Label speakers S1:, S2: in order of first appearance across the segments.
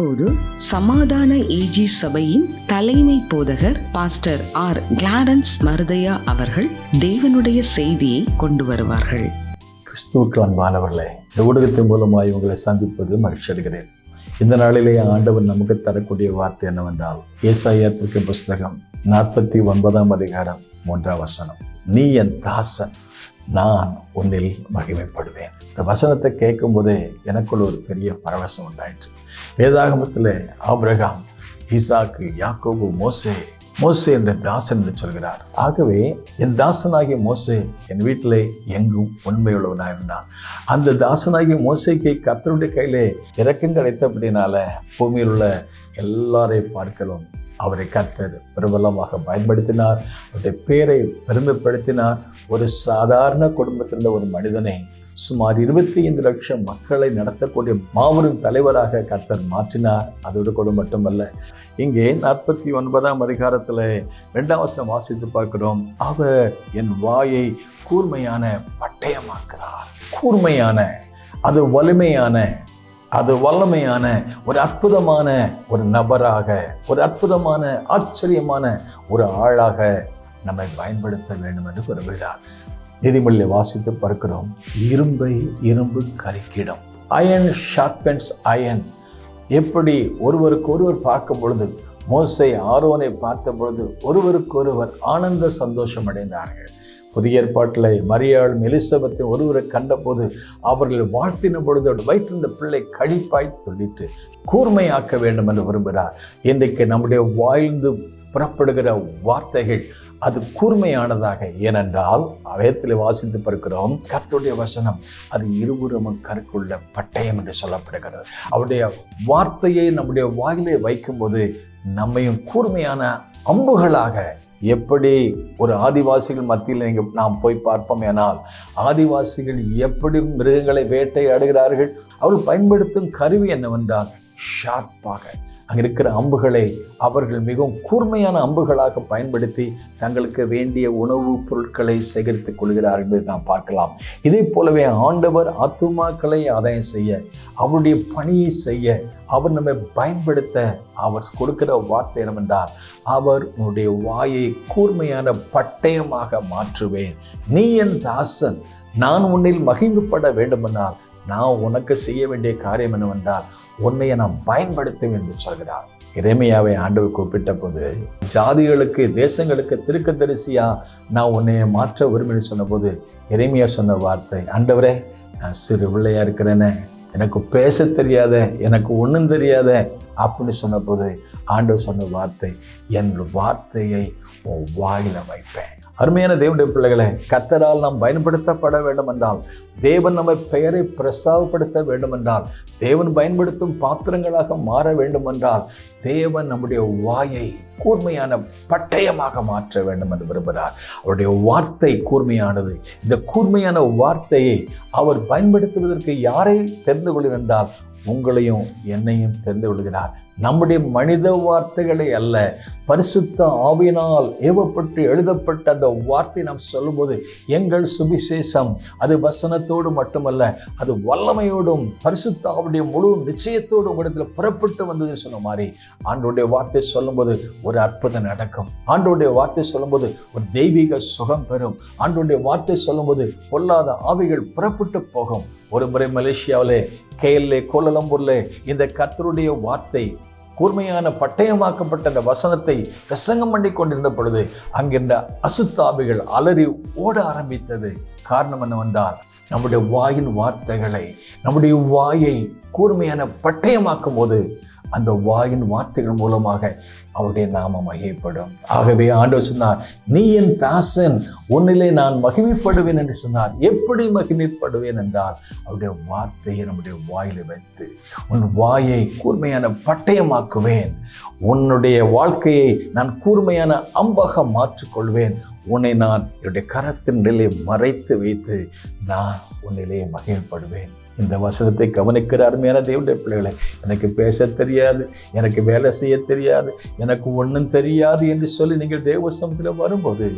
S1: அப்போது சமாதான ஏஜி சபையின் தலைமை போதகர் பாஸ்டர் ஆர் கிளாரன்ஸ் மருதையா அவர்கள் தேவனுடைய செய்தியை கொண்டு வருவார்கள்.
S2: கிறிஸ்துவுக்கு அன்பானவர்களே இந்த ஊடகத்தின் மூலமாய் உங்களை சந்திப்பது மகிழ்ச்சி அடைகிறேன். இந்த நாளிலே ஆண்டவர் நமக்கு தரக்கூடிய வார்த்தை என்னவென்றால் ஏசாயத்திற்கு புஸ்தகம் நாற்பத்தி ஒன்பதாம் அதிகாரம் மூன்றாம் வசனம். நீ என் தாசன் நான் உன்னில் மகிமைப்படுவேன். இந்த வசனத்தை கேட்கும் போதே எனக்குள்ள ஒரு பெரிய பரவசம் உண்டாயிற்று. வேதாகமத்தில் ஆபிரகாம் ஈசாக்கு யாக்கோபு மோசே மோசே என்ற தாசன் என்று சொல்கிறார். ஆகவே என் தாசனாகிய மோசே என் வீட்டிலே எங்கும் உண்மையுள்ளவனாக இருந்தான். அந்த தாசனாகிய மோசைக்கு கத்தருடைய கையிலே இறக்கம் கிடைத்தபடினால பூமியில் உள்ள எல்லாரையும் பார்க்கலாம் அவரை கர்த்தர் பிரபலமாக பயன்படுத்தினார். அவருடைய பேரை பெருமைப்படுத்தினார். ஒரு சாதாரண குடும்பத்தில் ஒரு மனிதனை சுமார் இருபத்தி ஐந்து லட்சம் மக்களை நடத்தக்கூடிய மாபெரும் தலைவராக கர்த்தர் மாற்றினார். அதோடு கூட மட்டுமல்ல இங்கே நாற்பத்தி ஒன்பதாம் அதிகாரத்தில் ரெண்டாம் வருஷம் வாசித்து பார்க்கிறோம். அவர் என் வாயை கூர்மையான பட்டயமாக்குறார் கூர்மையான அது வலிமையான அது வல்லமையான ஒரு அற்புதமான ஒரு நபராக ஒரு அற்புதமான ஆச்சரியமான ஒரு ஆளாக நம்மை பயன்படுத்த வேண்டும் என்று விரும்புகிறார். நீதிமொழியை வாசித்து பார்க்கிறோம். இரும்பை இரும்பு கருக்கிடும். அயன் ஷார்பன்ஸ் அயன் எப்படி ஒருவருக்கு ஒருவர் பார்க்கும் பொழுது மோசை ஆரோனை பார்த்த பொழுது ஒருவருக்கொருவர் ஆனந்த சந்தோஷம் அடைந்தார்கள். புதிய ஏற்பாட்டில் மரியாளும் எலிசபத்தையும் ஒருவரை கண்டபோது அவர்கள் வாழ்த்தின பொழுது வயிற்றிருந்த பிள்ளை கழிப்பாய் சொல்லிட்டு கூர்மையாக்க வேண்டும் என்று விரும்புகிறார். இன்றைக்கு நம்முடைய வாழ்ந்து புறப்படுகிற வார்த்தைகள் அது கூர்மையானதாக. ஏனென்றால் அவயத்தில் வாசித்து பார்க்கிறோம் கர்த்தருடைய வசனம் அது இருபுறமும் கருக்குள்ள பட்டயம் என்று சொல்லப்படுகிறது. அவருடைய வார்த்தையை நம்முடைய வாயிலே வைக்கும்போது நம்மையும் கூர்மையான அம்புகளாக எப்படி ஒரு ஆதிவாசிகள் மத்தியில் நீங்கள் நாம் போய் பார்ப்போம் ஆனால் ஆதிவாசிகள் எப்படி மிருகங்களை வேட்டையாடுகிறார்கள் அவர்கள் பயன்படுத்தும் கருவி என்னவென்றால் ஷார்ப்பாக அங்கே இருக்கிற அம்புகளை அவர்கள் மிகவும் கூர்மையான அம்புகளாக பயன்படுத்தி தங்களுக்கு வேண்டிய உணவுப் பொருட்களை சேகரித்துக் கொள்கிறார் என்பதை நாம் பார்க்கலாம். இதே போலவே ஆண்டவர் ஆத்துமாக்களை ஆதாயம் செய்ய அவருடைய பணியை செய்ய அவர் நம்மை பயன்படுத்த அவர் கொடுக்கிற வார்த்தை என்னவென்றால் அவர் உன்னுடைய வாயை கூர்மையான பட்டயமாக மாற்றுவேன். நீ என் தாசன். நான் உன்னில் மகிழ்வுப்பட வேண்டுமென்றால் நான் உனக்கு செய்ய வேண்டிய காரியம் என்னவென்றால் உன்னையை நான் பயன்படுத்தும் என்று சொல்கிறார். இறைமையாவை ஆண்டவர் கூப்பிட்ட போது ஜாதிகளுக்கு தேசங்களுக்கு திருக்க தரிசியா நான் உன்னைய மாற்ற விரும்பினு சொன்னபோது இறைமையா சொன்ன வார்த்தை ஆண்டவரே நான் சிறு பிள்ளையா இருக்கிறேனே எனக்கு பேச தெரியாத எனக்கு ஒன்றும் தெரியாத அப்படின்னு சொன்னபோது ஆண்டவர் சொன்ன வார்த்தை என் வார்த்தையை உன் வாயில வைப்பேன். அருமையான தேவனுடைய பிள்ளைகளை கத்தரால் நாம் பயன்படுத்தப்பட வேண்டும் என்றால் தேவன் நம்ம பெயரை பிரஸ்தாவப்படுத்த வேண்டும் என்றால் தேவன் பயன்படுத்தும் பாத்திரங்களாக மாற வேண்டும் என்றால் தேவன் நம்முடைய வாயை கூர்மையான பட்டயமாக மாற்ற வேண்டும் என்று விரும்புகிறார். அவருடைய வார்த்தை கூர்மையானது. இந்த கூர்மையான வார்த்தையை அவர் பயன்படுத்துவதற்கு யாரை தெரிந்து கொள்கிறார் உங்களையும் என்னையும் தெரிந்து கொள்கிறார். நம்முடைய மனித வார்த்தைகளை அல்ல பரிசுத்த ஆவினால் ஏவப்பட்டு எழுதப்பட்ட அந்த வார்த்தை நாம் சொல்லும்போது எங்கள் சுவிசேஷம் அது வசனத்தோடு மட்டுமல்ல அது வல்லமையோடும் பரிசுத்த ஆவுடைய முழு நிச்சயத்தோடு உங்களிடத்தில் புறப்பட்டு வந்ததுன்னு சொன்ன மாதிரி ஆண்டோடைய வார்த்தை சொல்லும்போது ஒரு அற்புதம் நடக்கும். ஆண்டோடைய வார்த்தை சொல்லும்போது ஒரு தெய்வீக சுகம் பெறும். ஆண்டோடைய வார்த்தை சொல்லும்போது பொல்லாத ஆவிகள் புறப்பட்டு போகும். ஒரு முறை மலேசியாவிலே கேஎல்ஏ கோலலம்பூர்ல இந்த கத்தருடைய வார்த்தை கூர்மையான பட்டயமாக்கப்பட்ட அந்த வசனத்தை பிரசங்கம் பண்ணி கொண்டிருந்த பொழுது அங்கிருந்த அசுத்தாபிகள் அலறி ஓட ஆரம்பித்தது. காரணம் என்னவென்றால் நம்முடைய வாயின் வார்த்தைகளை நம்முடைய வாயை கூர்மையான பட்டயமாக்கும் போது அந்த வாயின் வார்த்தைகள் மூலமாக அவருடைய நாமம் மகிமைப்படும். ஆகவே ஆண்டவர் சொன்னார் நீ என் தாசன் உன்னிலே நான் மகிமைப்படுவேன் என்று சொன்னார். எப்படி மகிமைப்படுவேன் என்றால் அவருடைய வார்த்தையை நம்முடைய வாயில் வைத்து உன் வாயை கூர்மையான பட்டயமாக்குவேன். உன்னுடைய வாழ்க்கையை நான் கூர்மையான அம்பாக மாற்றிக்கொள்வேன். உன்னை நான் என்னுடைய கரத்தின் நிலையை மறைத்து வைத்து நான் உன்னிலே மகிழ்ப்படுவேன் இந்த வசனத்தை கவனிக்கிற அருமையான தேவனுடைய பிள்ளைகளை எனக்கு பேச தெரியாது எனக்கு வேலை செய்ய தெரியாது எனக்கு ஒன்றும் தெரியாது என்று சொல்லி நீங்கள் தேவ சமத்தில் வரும்போது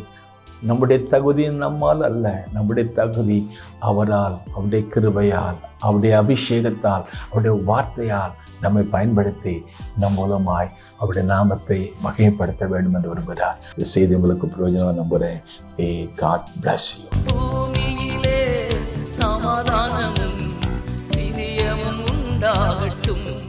S2: நம்முடைய தகுதி நம்மால் அல்ல. நம்முடைய தகுதி அவரால் அவருடைய கிருபையால் அவருடைய அபிஷேகத்தால் அவருடைய வார்த்தையால் நம்மை பயன்படுத்தி நம் மூலமாய் அவருடைய நாமத்தை மகிமைப்படுத்த வேண்டும் என்று விரும்புகிறார். இந்த செய்தி உங்களுக்கு பிரயோஜனம் நம்புகிறேன். A God bless you chung